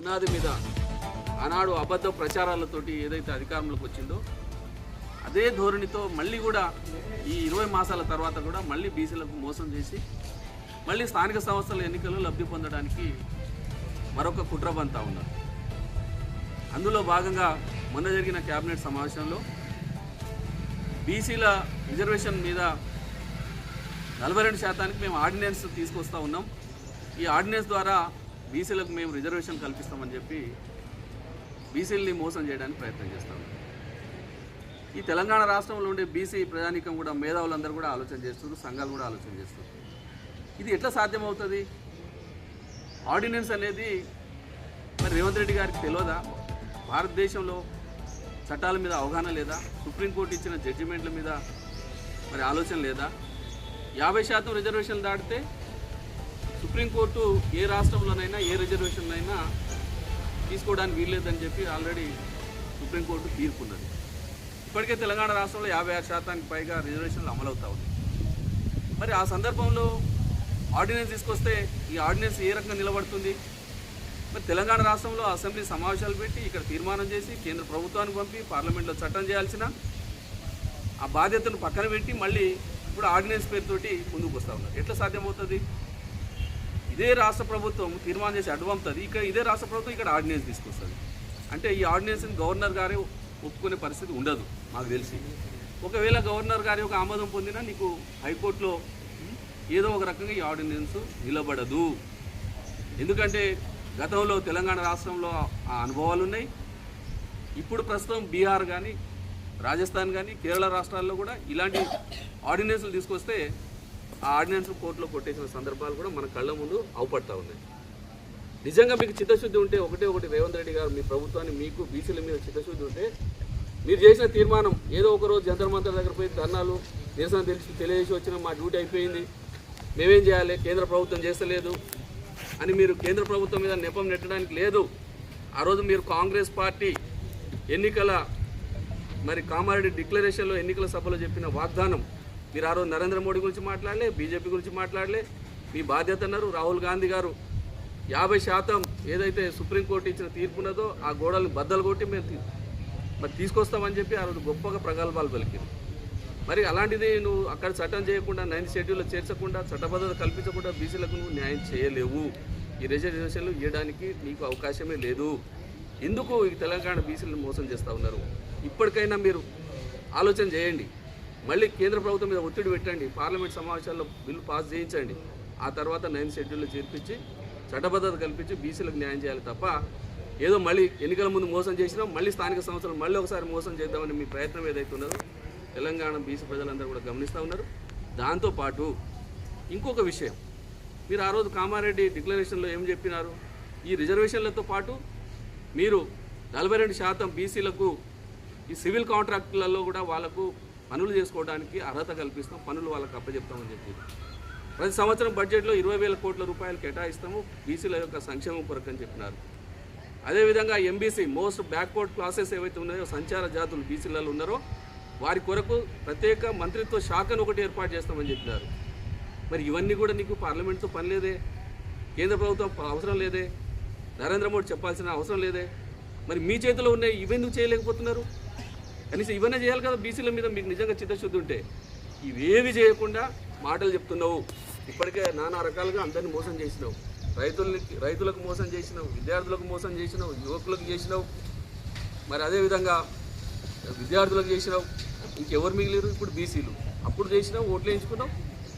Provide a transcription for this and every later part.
పునాది మీద ఆనాడు అబద్ధ ప్రచారాలతోటి ఏదైతే అధికారంలోకి వచ్చిందో అదే ధోరణితో మళ్ళీ కూడా ఈ ఇరవై మాసాల తర్వాత కూడా మళ్ళీ బీసీలకు మోసం చేసి మళ్ళీ స్థానిక సంస్థల ఎన్నికల్లో లబ్ధి పొందడానికి మరొక కుట్రబంతా ఉన్నారు అందులో భాగంగా మొన్న జరిగిన కేబినెట్ సమావేశంలో బీసీల రిజర్వేషన్ మీద నలభై రెండు శాతానికి మేము ఆర్డినెన్స్ తీసుకొస్తా ఉన్నాం. ఈ ఆర్డినెన్స్ ద్వారా బీసీలకు మేము రిజర్వేషన్ కల్పిస్తామని చెప్పి బీసీలని మోసం చేయడానికి ప్రయత్నం చేస్తాం ఈ తెలంగాణ రాష్ట్రంలో ఉండే బీసీ ప్రజానీకం కూడా మేధావులందరూ కూడా ఆలోచన చేస్తున్నారు సంఘాలు కూడా ఆలోచన చేస్తున్నారు. ఇది ఎట్లా సాధ్యమవుతుంది? ఆర్డినెన్స్ అనేది మరి రేవంత్ రెడ్డి గారికి తెలియదా భారతదేశంలో చట్టాల మీద అవగాహన లేదా? సుప్రీంకోర్టు ఇచ్చిన జడ్జిమెంట్ల మీద మరి ఆలోచన లేదా? యాభై శాతం రిజర్వేషన్లు దాటితే సుప్రీంకోర్టు ఏ రాష్ట్రంలోనైనా ఏ రిజర్వేషన్లైనా తీసుకోవడానికి వీల్లేదని చెప్పి ఆల్రెడీ సుప్రీంకోర్టు తీర్పున్నది. ఇప్పటికే తెలంగాణ రాష్ట్రంలో యాభై ఆరు శాతానికి పైగా రిజర్వేషన్లు అమలవుతా ఉంది. మరి ఆ సందర్భంలో ఆర్డినెన్స్ తీసుకొస్తే ఈ ఆర్డినెన్స్ ఏ రకంగా నిలబడుతుంది? మరి తెలంగాణ రాష్ట్రంలో అసెంబ్లీ సమావేశాలు పెట్టి ఇక్కడ తీర్మానం చేసి కేంద్ర ప్రభుత్వాన్ని పంపి పార్లమెంట్లో చట్టం చేయాల్సిన ఆ బాధ్యతను పక్కన పెట్టి మళ్ళీ ఇప్పుడు ఆర్డినెన్స్ పేరుతోటి ముందుకు వస్తూ ఉన్నారు. ఎట్లా సాధ్యమవుతుంది? ఇదే రాష్ట్ర ప్రభుత్వం తీర్మానం చేసి అడ్డు పంపుతుంది. ఇక్కడ ఇదే రాష్ట్ర ప్రభుత్వం ఇక్కడ ఆర్డినెన్స్ తీసుకొస్తుంది. అంటే ఈ ఆర్డినెన్స్ని గవర్నర్ గారే ఒప్పుకునే పరిస్థితి ఉండదు మాకు తెలిసి. ఒకవేళ గవర్నర్ గారి యొక్క ఆమోదం పొందినా నీకు హైకోర్టులో ఏదో ఒక రకంగా ఈ ఆర్డినెన్స్ నిలబడదు. ఎందుకంటే గతంలో తెలంగాణ రాష్ట్రంలో ఆ అనుభవాలు ఉన్నాయి. ఇప్పుడు ప్రస్తుతం బీహార్ కానీ రాజస్థాన్ కానీ కేరళ రాష్ట్రాల్లో కూడా ఇలాంటి ఆర్డినెన్స్లు తీసుకొస్తే ఆ ఆర్డినెన్స్ కోర్టులో కొట్టేసిన సందర్భాలు కూడా మన కళ్ళ ముందు అవపడతా ఉన్నాయి. నిజంగా మీకు చిత్తశుద్ధి ఉంటే ఒకటే ఒకటి రేవంత్ రెడ్డి గారు మీ ప్రభుత్వాన్ని మీకు బీసీల మీద చిత్తశుద్ధి ఉంటే మీరు చేసిన తీర్మానం ఏదో ఒక రోజు జంతర్ మంతర్ దగ్గర పోయి ధర్నాలు నిరసన తెలిసి తెలియజేసి వచ్చిన మా డ్యూటీ అయిపోయింది. మేమేం చేయాలి? కేంద్ర ప్రభుత్వం చేస్తలేదు అని మీరు కేంద్ర ప్రభుత్వం మీద నెపం నెట్టడానికి లేదు. ఆ రోజు మీరు కాంగ్రెస్ పార్టీ ఎన్నికల మరి కామారెడ్డి డిక్లరేషన్లో ఎన్నికల సభలో చెప్పిన వాగ్దానం మీరు ఆ రోజు నరేంద్ర మోడీ గురించి మాట్లాడలే బీజేపీ గురించి మాట్లాడలే మీ బాధ్యత అన్నారు రాహుల్ గాంధీ గారు. యాభై శాతం ఏదైతే సుప్రీంకోర్టు ఇచ్చిన తీర్పు ఉన్నదో ఆ గోడల్ని బద్దలు కొట్టి మేము మరి తీసుకొస్తామని చెప్పి ఆ రోజు గొప్పగా ప్రగల్భాలు పలికింది. మరి అలాంటిది నువ్వు అక్కడ చట్టం చేయకుండా నైన్త్ షెడ్యూల్లో చేర్చకుండా చట్టబద్ధత కల్పించకుండా బీసీలకు నువ్వు న్యాయం చేయలేవు. ఈ రిజర్వేషన్లు ఇవ్వడానికి నీకు అవకాశమే లేదు. ఎందుకు ఈ తెలంగాణ బీసీలను మోసం చేస్తూ ఉన్నారు? ఇప్పటికైనా మీరు ఆలోచన చేయండి. మళ్ళీ కేంద్ర ప్రభుత్వం మీద ఒత్తిడి పెట్టండి. పార్లమెంట్ సమావేశాల్లో బిల్లు పాస్ చేయించండి. ఆ తర్వాత నైన్ షెడ్యూల్లో చేర్పించి చట్టబద్ధత కల్పించి బీసీలకు న్యాయం చేయాలి తప్ప ఏదో మళ్ళీ ఎన్నికల ముందు మోసం చేసినాం మళ్ళీ స్థానిక సంస్థలు మళ్ళీ ఒకసారి మోసం చేద్దామని మీ ప్రయత్నం ఏదైతే ఉన్నదో తెలంగాణ బీసీ ప్రజలందరూ కూడా గమనిస్తూ ఉన్నారు. దాంతోపాటు ఇంకొక విషయం. మీరు ఆ రోజు కామారెడ్డి డిక్లరేషన్లో ఏం చెప్పినారు? ఈ రిజర్వేషన్లతో పాటు మీరు నలభై రెండు శాతం బీసీలకు ఈ సివిల్ కాంట్రాక్టులలో కూడా వాళ్ళకు పనులు చేసుకోవడానికి అర్హత కల్పిస్తాం పనులు వాళ్ళకి అప్పచెప్తామని చెప్పి. ప్రతి సంవత్సరం బడ్జెట్లో ఇరవై వేల కోట్ల రూపాయలు కేటాయిస్తాము బీసీల యొక్క సంక్షేమం కొరకు అని చెప్పినారు. అదేవిధంగా ఎంబీసీ మోస్ట్ బ్యాక్వర్డ్ క్లాసెస్ ఏవైతే ఉన్నాయో సంచార జాతులు బీసీలలో ఉన్నారో వారి కొరకు ప్రత్యేక మంత్రిత్వ శాఖను ఒకటి ఏర్పాటు చేస్తామని చెప్పినారు. మరి ఇవన్నీ కూడా నీకు పార్లమెంట్తో పని లేదే? కేంద్ర ప్రభుత్వం అవసరం లేదే? నరేంద్ర మోడీ చెప్పాల్సిన అవసరం లేదే? మరి మీ చేతిలో ఉన్నాయి ఇవెందుకు చేయలేకపోతున్నారు? కనీసం ఇవన్నీ చేయాలి కదా బీసీల మీద మీకు నిజంగా చిత్తశుద్ధి ఉంటే. ఇవేవి చేయకుండా మాటలు చెప్తున్నావు. ఇప్పటికే నానా రకాలుగా అందరిని మోసం చేసినావు. రైతులకి రైతులకు మోసం చేసినావు విద్యార్థులకు మోసం చేసినావు యువకులకు చేసినావు. మరి అదేవిధంగా విద్యార్థులకు చేసినావు. ఇంకెవరు మిగిలిరు? ఇప్పుడు బీసీలు. అప్పుడు చేసినావు ఓట్లు వేయించుకున్నావు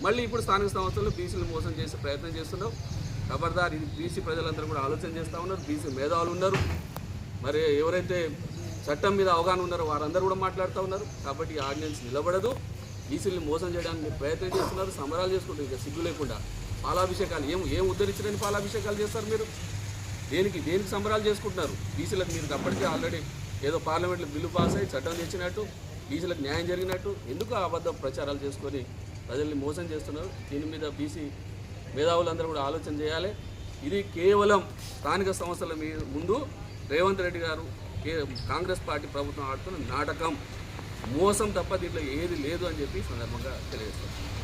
మళ్ళీ ఇప్పుడు స్థానిక సంస్థల్లో బీసీలు మోసం చేసే ప్రయత్నం చేస్తున్నావు. ఖబర్దార్ ఇది బీసీ ప్రజలందరూ కూడా ఆలోచన చేస్తూ ఉన్నారు. బీసీ మేధావులు ఉన్నారు. మరి ఎవరైతే చట్టం మీద అవగాహన ఉన్నారు వారందరూ కూడా మాట్లాడుతూ ఉన్నారు. కాబట్టి ఈ ఆర్డినెన్స్ నిలబడదు. బీసీలను మోసం చేయడానికి ప్రయత్నం చేస్తున్నారు సంబరాలు చేసుకుంటారు ఇక సిగ్గు లేకుండా. పాలాభిషేకాలు ఏం ఏం ఉద్ధరించడానికి పాలాభిషేకాలు చేస్తారు మీరు? దేనికి దేనికి సంబరాలు చేసుకుంటున్నారు? బీసీలకు మీరు అప్పటికే ఆల్రెడీ ఏదో పార్లమెంట్లో బిల్లు పాస్ అయ్యి చట్టం తెచ్చినట్టు బీసీలకు న్యాయం జరిగినట్టు ఎందుకు ఆ అబద్ధ ప్రచారాలు చేసుకొని ప్రజల్ని మోసం చేస్తున్నారు? దీని మీద బీసీ మేధావులందరూ కూడా ఆలోచన చేయాలి. ఇది కేవలం స్థానిక సంస్థల మీ ముందు రేవంత్ రెడ్డి గారు కాంగ్రెస్ పార్టీ ప్రభుత్వం ఆడుతున్న నాటకం మోసం తప్ప దీంట్లో ఏది లేదు అని చెప్పి సందర్భంగా తెలియజేస్తాం